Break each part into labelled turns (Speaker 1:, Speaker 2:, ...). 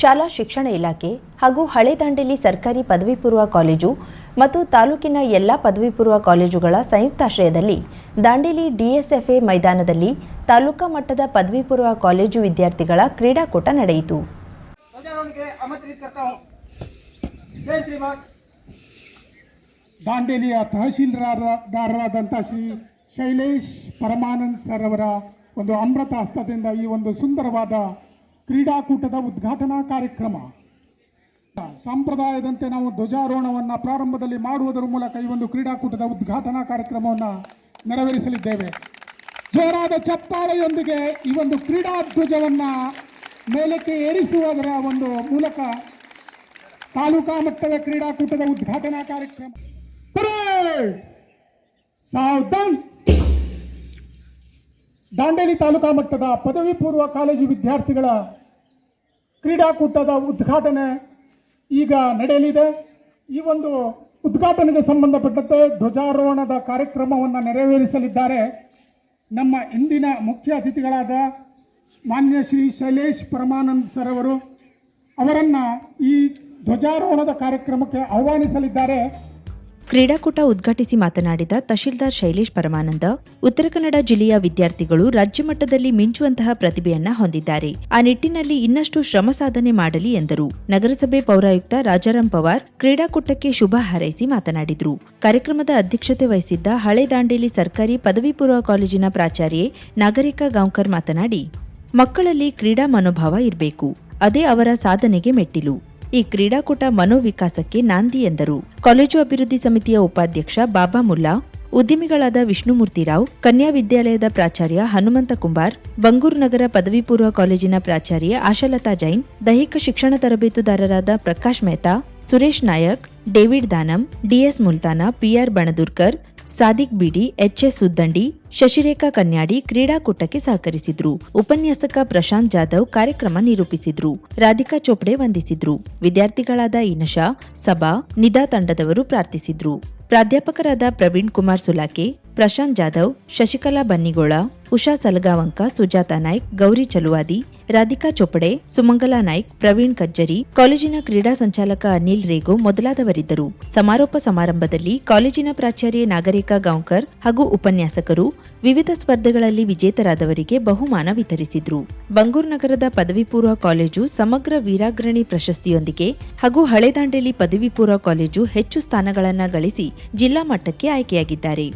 Speaker 1: ಶಾಲಾ ಶಿಕ್ಷಣ ಇಲಾಖೆ ಹಾಗೂ ಹಳೆ ದಾಂಡೇಲಿ ಸರ್ಕಾರಿ ಪದವಿ ಪೂರ್ವ ಕಾಲೇಜು ಮತ್ತು ತಾಲೂಕಿನ ಎಲ್ಲ ಪದವಿ ಪೂರ್ವ ಕಾಲೇಜುಗಳ ಸಂಯುಕ್ತಾಶ್ರಯದಲ್ಲಿ ದಾಂಡೇಲಿ ಡಿಎಸ್ಎಫ್ಎ ಮೈದಾನದಲ್ಲಿ ತಾಲೂಕಾ ಮಟ್ಟದ ಪದವಿ ಪೂರ್ವ ಕಾಲೇಜು ವಿದ್ಯಾರ್ಥಿಗಳ ಕ್ರೀಡಾಕೂಟ ನಡೆಯಿತು.
Speaker 2: ದಾಂಡೇಲಿಯ ತಹಶೀಲ್ದಾರರಾದಂಥ ಶ್ರೀ ಶೈಲೇಶ್ ಪರಮಾನಂದ್ ಸರ್ ಅವರ ಒಂದು ಅಮೃತ ಹಸ್ತದಿಂದ ಈ ಒಂದು ಸುಂದರವಾದ ಕ್ರೀಡಾಕೂಟದ ಉದ್ಘಾಟನಾ ಕಾರ್ಯಕ್ರಮ. ಸಂಪ್ರದಾಯದಂತೆ ನಾವು ಧ್ವಜಾರೋಹಣವನ್ನು ಪ್ರಾರಂಭದಲ್ಲಿ ಮಾಡುವುದರ ಮೂಲಕ ಈ ಒಂದು ಕ್ರೀಡಾಕೂಟದ ಉದ್ಘಾಟನಾ ಕಾರ್ಯಕ್ರಮವನ್ನು ನೆರವೇರಿಸಲಿದ್ದೇವೆ. ಜೋರಾದ ಚಪ್ಪಾಳೆಯೊಂದಿಗೆ ಈ ಒಂದು ಕ್ರೀಡಾ ಧ್ವಜವನ್ನು ಮೇಲಕ್ಕೆ ಏರಿಸುವುದರ ಒಂದು ಮೂಲಕ ತಾಲೂಕಾ ಮಟ್ಟದ ಕ್ರೀಡಾಕೂಟದ ಉದ್ಘಾಟನಾ ಕಾರ್ಯಕ್ರಮ. ದಾಂಡೇಲಿ ತಾಲೂಕಾ ಮಟ್ಟದ ಪದವಿ ಪೂರ್ವ ಕಾಲೇಜು ವಿದ್ಯಾರ್ಥಿಗಳ ಕ್ರೀಡಾಕೂಟದ ಉದ್ಘಾಟನೆ ಈಗ ನಡೆಯಲಿದೆ. ಈ ಒಂದು ಉದ್ಘಾಟನೆಗೆ ಸಂಬಂಧಪಟ್ಟಂತೆ ಧ್ವಜಾರೋಹಣದ ಕಾರ್ಯಕ್ರಮವನ್ನು ನೆರವೇರಿಸಲಿದ್ದಾರೆ. ನಮ್ಮ ಇಂದಿನ ಮುಖ್ಯ ಅತಿಥಿಗಳಾದ ಮಾನ್ಯ ಶ್ರೀ ಶೈಲೇಶ್ ಪರಮಾನಂದ್ ಸರ್ ಅವರು ಅವರನ್ನು ಈ ಧ್ವಜಾರೋಹಣದ ಕಾರ್ಯಕ್ರಮಕ್ಕೆ ಆಹ್ವಾನಿಸಲಿದ್ದಾರೆ.
Speaker 1: ಕ್ರೀಡಾಕೂಟ ಉದ್ಘಾಟಿಸಿ ಮಾತನಾಡಿದ ತಹಶೀಲ್ದಾರ್ ಶೈಲೇಶ್ ಪರಮಾನಂದ, ಉತ್ತರ ಕನ್ನಡ ಜಿಲ್ಲೆಯ ವಿದ್ಯಾರ್ಥಿಗಳು ರಾಜ್ಯ ಮಟ್ಟದಲ್ಲಿ ಮಿಂಚುವಂತಹ ಪ್ರತಿಭೆಯನ್ನ ಹೊಂದಿದ್ದಾರೆ. ಆ ನಿಟ್ಟಿನಲ್ಲಿ ಇನ್ನಷ್ಟು ಶ್ರಮ ಸಾಧನೆ ಮಾಡಲಿ ಎಂದರು. ನಗರಸಭೆ ಪೌರಾಯುಕ್ತ ರಾಜಾರಾಮ್ ಪವಾರ್ ಕ್ರೀಡಾಕೂಟಕ್ಕೆ ಶುಭ ಹಾರೈಸಿ ಮಾತನಾಡಿದರು. ಕಾರ್ಯಕ್ರಮದ ಅಧ್ಯಕ್ಷತೆ ವಹಿಸಿದ್ದ ಹಳೆ ದಾಂಡೇಲಿ ಸರ್ಕಾರಿ ಪದವಿ ಪೂರ್ವ ಕಾಲೇಜಿನ ಪ್ರಾಚಾರ್ಯೆ ನಾಗರಿಕ ಗಾಂವ್ಕರ್ ಮಾತನಾಡಿ, ಮಕ್ಕಳಲ್ಲಿ ಕ್ರೀಡಾ ಮನೋಭಾವ ಇರಬೇಕು. ಅದೇ ಅವರ ಸಾಧನೆಗೆ ಮೆಟ್ಟಿಲು. ಈ ಕ್ರೀಡಾಕೂಟ ಮನೋವಿಕಾಸಕ್ಕೆ ನಾಂದಿ ಎಂದರು. ಕಾಲೇಜು ಅಭಿವೃದ್ಧಿ ಸಮಿತಿಯ ಉಪಾಧ್ಯಕ್ಷ ಬಾಬಾ ಮುಲ್ಲಾ, ಉದ್ಯಮಿಗಳಾದ ವಿಷ್ಣುಮೂರ್ತಿರಾವ್ ಕನ್ಯಾ ವಿದ್ಯಾಲಯದ ಪ್ರಾಚಾರ್ಯ ಹನುಮಂತ ಕುಂಬಾರ್, ಬಂಗೂರು ನಗರ ಪದವಿ ಪೂರ್ವ ಕಾಲೇಜಿನ ಪ್ರಾಚಾರ್ಯ ಆಶಾಲತಾ ಜೈನ್, ದೈಹಿಕ ಶಿಕ್ಷಣ ತರಬೇತುದಾರರಾದ Prakash Mehta, Suresh Nayak, David Danam DS Multana PR Banadurkar Sadiq BD, HS Uddandi, Shashirekha Kanyadi ಕ್ರೀಡಾಕೂಟಕ್ಕೆ ಸಹಕರಿಸಿದ್ರು. ಉಪನ್ಯಾಸಕ ಪ್ರಶಾಂತ್ ಜಾಧವ್ ಕಾರ್ಯಕ್ರಮ ನಿರೂಪಿಸಿದ್ರು. ರಾಧಿಕಾ ಚೋಪ್ಡೆ ವಂದಿಸಿದ್ರು. ವಿದ್ಯಾರ್ಥಿಗಳಾದ ಇನಶಾ ಸಭಾ ನಿದಾ ತಂಡದವರು ಪ್ರಾರ್ಥಿಸಿದ್ರು. ಪ್ರಾಧ್ಯಾಪಕರಾದ ಪ್ರವೀಣ್ ಕುಮಾರ್ ಸುಲಾಕೆ, ಪ್ರಶಾಂತ್ ಜಾಧವ್, ಶಶಿಕಲಾ ಬನ್ನಿಗೋಳ, ಉಷಾ ಸಲಗಾವಂಕ, ಸುಜಾತಾ ನಾಯ್ಕ್, ಗೌರಿ ಚಲುವಾದಿ ರಾಧಿಕಾ ಚೋಪಡೆ, ಸುಮಂಗಲಾ ನಾಯ್ಕ್, ಪ್ರವೀಣ್ ಕಜ್ಜರಿ, ಕಾಲೇಜಿನ ಕ್ರೀಡಾ ಸಂಚಾಲಕ ಅನಿಲ್ ರೇಗೋ ಮೊದಲಾದವರಿದ್ದರು. ಸಮಾರೋಪ ಸಮಾರಂಭದಲ್ಲಿ ಕಾಲೇಜಿನ ಪ್ರಾಚಾರ್ಯ ನಾಗರಿಕ ಗಾಂವ್ಕರ್ ಹಾಗೂ ಉಪನ್ಯಾಸಕರು ವಿವಿಧ ಸ್ಪರ್ಧೆಗಳಲ್ಲಿ ವಿಜೇತರಾದವರಿಗೆ ಬಹುಮಾನ ವಿತರಿಸಿದ್ರು. ಬಂಗೂರು ನಗರದ ಪದವಿ ಪೂರ್ವ ಕಾಲೇಜು ಸಮಗ್ರ ವೀರಾಗ್ರಣಿ ಪ್ರಶಸ್ತಿಯೊಂದಿಗೆ ಹಾಗೂ ಹಳೆದಾಂಡೇಲಿ ಪದವಿ ಪೂರ್ವ ಕಾಲೇಜು ಹೆಚ್ಚು ಸ್ಥಾನಗಳನ್ನು ಗಳಿಸಿ ಜಿಲ್ಲಾ ಮಟ್ಟಕ್ಕೆ ಆಯ್ಕೆಯಾಗಿದ್ದಾರೆ.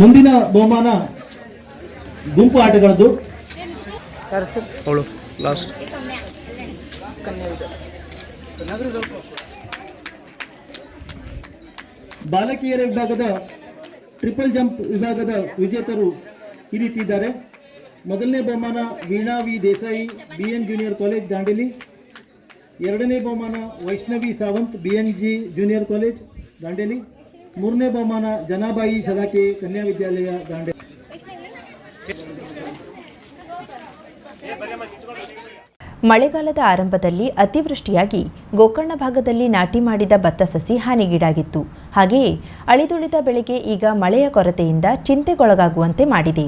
Speaker 3: ಮುಂದಿನ ಬಹುಮಾನ ಗುಂಪು ಆಟಗಳದ್ದು?
Speaker 4: ಲಾಸ್ಟ್
Speaker 3: ಬಾಲಕಿಯರ ವಿಭಾಗದ ಟ್ರಿಪಲ್ ಜಂಪ್ ವಿಭಾಗದ ವಿಜೇತರು ಈ ರೀತಿ ಇದ್ದಾರೆ. ಮೊದಲನೇ ಬಹುಮಾನ Veena V Desai B N junior college Dandeli ಎರಡನೇ ಬಹುಮಾನ Vaishnavi Sawant B N G junior college Dandeli ಮೂರನೇ ಬಹುಮಾನ ಜನಾಬಾಯಿ ಸದಾಕೆ ಕನ್ಯಾ ವಿದ್ಯಾಲಯ ದಾಂಡೇಲಿ
Speaker 1: ಮಳೆಗಾಲದ ಆರಂಭದಲ್ಲಿ ಅತಿವೃಷ್ಟಿಯಾಗಿ ಗೋಕರ್ಣ ಭಾಗದಲ್ಲಿ ನಾಟಿ ಮಾಡಿದ ಭತ್ತ ಸಸಿ ಹಾನಿಗೀಡಾಗಿತ್ತು. ಹಾಗೆಯೇ ಅಳಿದುಳಿದ ಬೆಳೆಗೆ ಈಗ ಮಳೆಯ ಕೊರತೆಯಿಂದ ಚಿಂತೆಗೊಳಗಾಗುವಂತೆ ಮಾಡಿದೆ.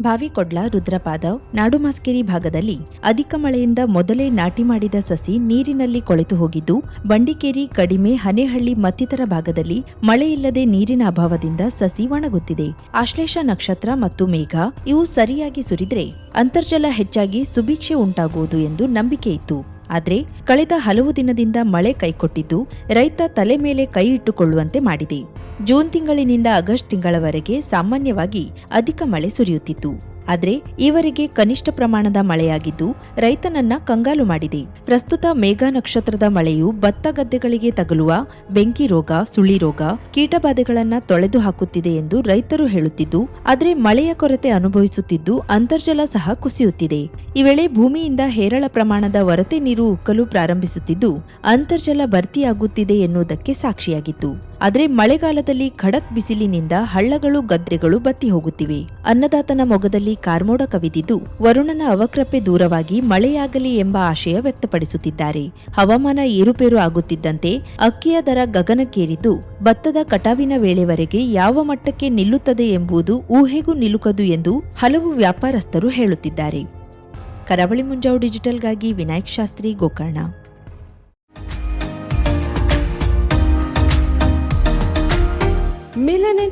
Speaker 1: ಭಾವಿಕೊಡ್ಲ ರುದ್ರಪಾದವ್ ನಾಡುಮಾಸ್ಕೇರಿ ಭಾಗದಲ್ಲಿ ಅಧಿಕ ಮಳೆಯಿಂದ ಮೊದಲೇ ನಾಟಿ ಮಾಡಿದ ಸಸಿ ನೀರಿನಲ್ಲಿ ಕೊಳೆತು ಹೋಗಿದ್ದು, ಬಂಡಿಕೇರಿ, ಕಡಿಮೆ ಹನೇಹಳ್ಳಿ ಮತ್ತಿತರ ಭಾಗದಲ್ಲಿ ಮಳೆಯಿಲ್ಲದೆ ನೀರಿನ ಅಭಾವದಿಂದ ಸಸಿ ಒಣಗುತ್ತಿದೆ. ಆಶ್ಲೇಷ ನಕ್ಷತ್ರ ಮತ್ತು ಮೇಘ ಇವು ಸರಿಯಾಗಿ ಸುರಿದ್ರೆ ಅಂತರ್ಜಲ ಹೆಚ್ಚಾಗಿ ಸುಭಿಕ್ಷೆ ಉಂಟಾಗುವುದು ಎಂದು ನಂಬಿಕೆ ಇತ್ತು. ಆದ್ರೆ ಕಳೆದ ಹಲವು ದಿನದಿಂದ ಮಳೆ ಕೈಕೊಟ್ಟಿದ್ದು ರೈತ ತಲೆ ಮೇಲೆ ಕೈ ಇಟ್ಟುಕೊಳ್ಳುವಂತೆ ಮಾಡಿದೆ. ಜೂನ್ ತಿಂಗಳಿನಿಂದ ಆಗಸ್ಟ್ ತಿಂಗಳವರೆಗೆ ಸಾಮಾನ್ಯವಾಗಿ ಅಧಿಕ ಮಳೆ ಸುರಿಯುತ್ತಿತ್ತು. ಆದ್ರೆ ಈವರೆಗೆ ಕನಿಷ್ಠ ಪ್ರಮಾಣದ ಮಳೆಯಾಗಿದ್ದು, ರೈತನನ್ನ ಕಂಗಾಲು ಮಾಡಿದೆ. ಪ್ರಸ್ತುತ ಮೇಘ ನಕ್ಷತ್ರದ ಮಳೆಯು ಭತ್ತ ಗದ್ದೆಗಳಿಗೆ ತಗಲುವ ಬೆಂಕಿ ರೋಗ, ಸುಳಿ ರೋಗ, ಕೀಟಬಾಧೆಗಳನ್ನ ತೊಳೆದು ಹಾಕುತ್ತಿದೆ ಎಂದು ರೈತರು ಹೇಳುತ್ತಿದ್ದು, ಆದರೆ ಮಳೆಯ ಕೊರತೆ ಅನುಭವಿಸುತ್ತಿದ್ದು ಅಂತರ್ಜಲ ಸಹ ಕುಸಿಯುತ್ತಿದೆ. ಈ ವೇಳೆ ಭೂಮಿಯಿಂದ ಹೇರಳ ಪ್ರಮಾಣದ ವರತೆ ನೀರು ಉಕ್ಕಲು ಪ್ರಾರಂಭಿಸುತ್ತಿದ್ದು, ಅಂತರ್ಜಲ ಭರ್ತಿಯಾಗುತ್ತಿದೆ ಎನ್ನುವುದಕ್ಕೆ ಸಾಕ್ಷಿಯಾಗಿತ್ತು. ಆದರೆ ಮಳೆಗಾಲದಲ್ಲಿ ಖಡಕ್ ಬಿಸಿಲಿನಿಂದ ಹಳ್ಳಗಳು ಗದ್ದೆಗಳು ಬತ್ತಿ ಹೋಗುತ್ತಿವೆ. ಅನ್ನದಾತನ ಮೊಗದಲ್ಲಿ ಕಾರ್ಮೋಡ ಕವಿದಿದ್ದು ವರುಣನ ಅವಕ್ರಪೆ ದೂರವಾಗಿ ಮಳೆಯಾಗಲಿ ಎಂಬ ಆಶಯ ವ್ಯಕ್ತಪಡಿಸುತ್ತಿದ್ದಾರೆ. ಹವಾಮಾನ ಏರುಪೇರು ಆಗುತ್ತಿದ್ದಂತೆ ಅಕ್ಕಿಯ ದರ ಗಗನಕ್ಕೇರಿದ್ದು ಭತ್ತದ ಕಟಾವಿನ ವೇಳೆವರೆಗೆ ಯಾವ ಮಟ್ಟಕ್ಕೆ ನಿಲ್ಲುತ್ತದೆ ಎಂಬುದು ಊಹೆಗೂ ನಿಲುಕದು ಎಂದು ಹಲವು ವ್ಯಾಪಾರಸ್ಥರು ಹೇಳುತ್ತಿದ್ದಾರೆ. ಕರಾವಳಿ ಮುಂಜಾವು ಡಿಜಿಟಲ್ಗಾಗಿ ವಿನಾಯಕ್ ಶಾಸ್ತ್ರಿ ಗೋಕರ್ಣ.